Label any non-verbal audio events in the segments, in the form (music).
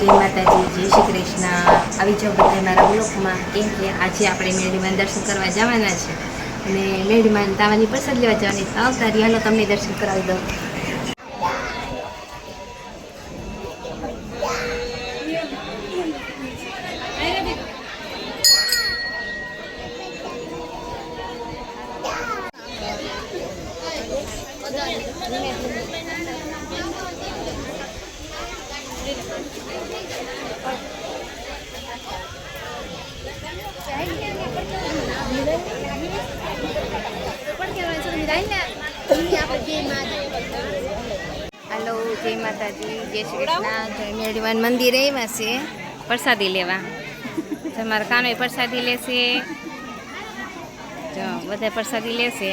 જય માતાજી, જય શ્રી કૃષ્ણ. આવી જાઓ બધા મારા બ્લોકમાં કેમ કે આજે આપણે મેળીમાં દર્શન કરવા જવાના છે. અને મેળીમાં તાવાની પ્રસાદ લેવા જવાની આવતા રહ્યો હાલો તમને દર્શન કરાવી દઉં. હાલો, જય માતાજી, જય શ્રી કૃષ્ણ, જય મેરડીમાન મંદિરે એમાં છે. પ્રસાદી લેવા. તમારા કાનો પ્રસાદી લેશે? જો, બધા પ્રસાદી લેશે.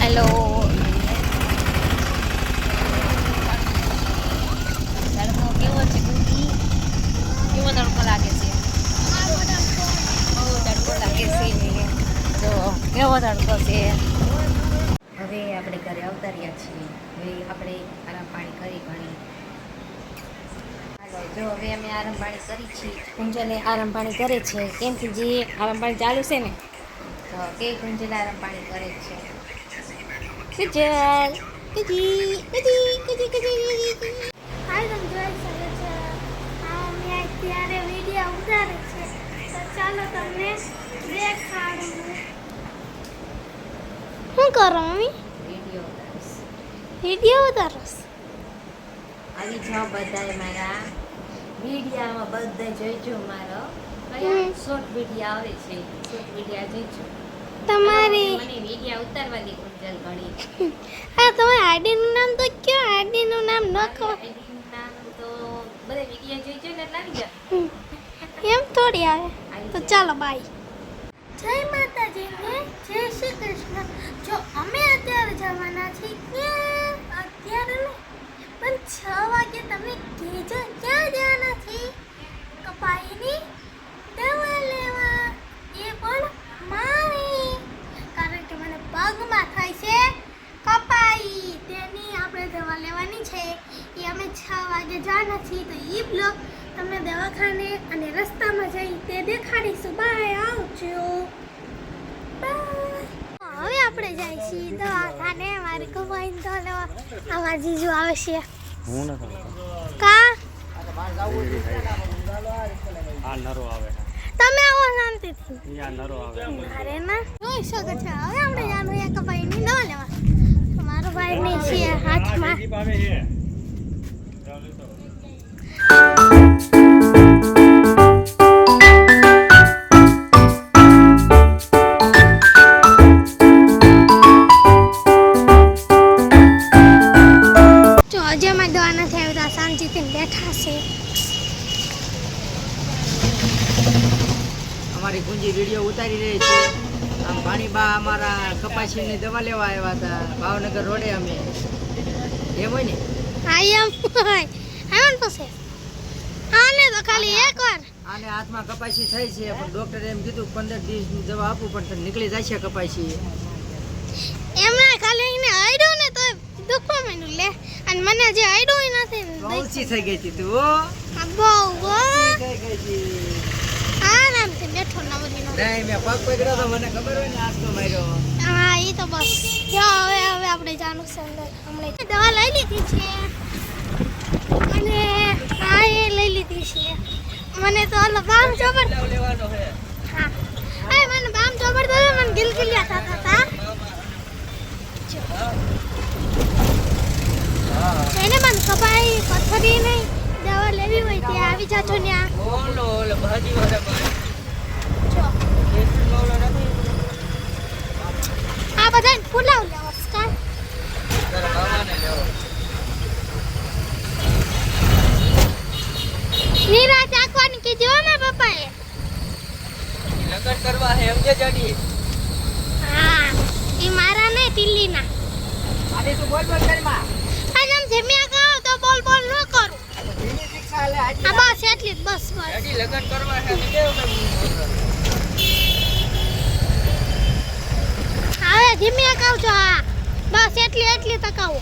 હેલો તડકો કેવો છે ગુંદી કેવો તડકો લાગે છે બહુ તડકો લાગે છે જો તડકો છે. હવે આપણે ઘરે આવતા રહ્યા છીએ. હવે આપણે આરામ પાણી કરી ઘણી હાલો જો હવે અમે આરામ પાણી કરી છીએ. કુંજલે આરામ પાણી કરે છે. કેમ કે જે આરામ પાણી ચાલુ છે ને તો કે કુંજલ આરામ પાણી કરે છે. Kunjal Fuji Fuji Fuji Fuji હાય તમે જોઈ શકો છો. આ અમે અત્યારે વીડિયો ઉતારે છે તો ચાલો તમને દેખાડું શું કરો મમ્મી વીડિયો ઉતારીશ વીડિયો ઉતારો છો? આવી જાઓ બધાય મારા વિડીયામાં બધા જોઈજો મારો કયા શોર્ટ વીડિયો આવે છે. શોર્ટ વીડિયો જોઈજો તમારી મને વીડિયો ઉતારવા દે કુંજલ ઘણી હા (laughs) તમારી આઈડીનું નામ તો કયો? આઈડીનું નામ ન કહો નામ તો બધા વીડિયો જોઈજો ને લાવી જા એમ થોડી આવે. તો ચાલો બાય જય શ્રી કૃષ્ણ. જો અમે અત્યારે જવાના છીએ અત્યારે પણ છ વાગે તમે કહેજો ક્યાં જવાના છીએ? કપાઈની દવા લેવા. એ પણ મારી. કારણ કે મને પગમાં થાય છે કપાઈ. તેની આપણે દવા લેવાની છે. એ અમે છ વાગે જવાના છીએ. તો એ બ્લોગ તમને દવાખાને અને રસ્તામાં જઈ તે દેખાડીશું. બાય, આવજો. આપણે જાય મારે મારી કપાઈને તો લેવા આવા જીજુ આવે છે. હું નથી કા? આ નરો આવે. તમે આવો શાંતિથી. આ નરો આવે. અરે ના. જોઈ શકો છો. હવે આપણે જાનું એક કપાઈની ન લેવા. મારો ભાઈ નહીં છે હાથમાં. છે અમારી કુંજી વીડિયો ઉતારી રહી છે. આમ ભાણીબા અમારા કપાસીની દવા લેવા આવ્યા હતા. ભાવનગર રોડે અમે. એમ હોય ને? આઈ એમ હોય. આમ પાસે છે. આને તો ખાલી એક વાર આને હાથમાં કપાસી થઈ છે પણ ડોક્ટરે એમ કીધું પંદર દિવસની દવા આપું પણ નીકળી નીકળી જશે કપાસી એમને ખાલી એને આડ્યું ને તો દુખવા માંડ્યું લે અને મને જે આડ્યું નથી. ઓછી થઈ ગઈ હતી તું બહુ બહુ થઈ ગઈ હતી. આરામથી બેઠો નવરીનો નહીં મેં પગ પકડ્યો તો મને ખબર હોય ને આસ્તો માર્યો. હા એ તો બસ. જો હવે હવે આપણે જાનું છે અંદર હમણાં. દવા લઈ લીધી છે. અને હા એ લઈ લીધી છે. મને તો ઓલો બામ ચોબર લેવાનો છે. હા. અરે મને બામ ચોબર તો મને ગિલગિલિયા થતા હતા. એને મને કપાઈ પથ્થરી નહીં. દવા લેવી હોય ત્યાં આવી જાજો ત્યાં ઓલો ઓલો ભાજી વાળા ભાઈ. જો. આ બધા પુલાવ લેવો કાં? તારા મામાને લેવો. નિરાશ રાખવાની કીધી હો મારા પપ્પાએ. લગન કરવા હે સમજે જડી? હા એ મારા ને ટીલીના. આને તું બોલ બોલ કરમાં આજ આમ જમ્યા કહો તો બોલ બોલ ન કરું ધીમી શિક્ષા લે આજે આ બસ બસ. બસ લગન કરવા હવે હા. બસ એટલી એટલી તકાવો.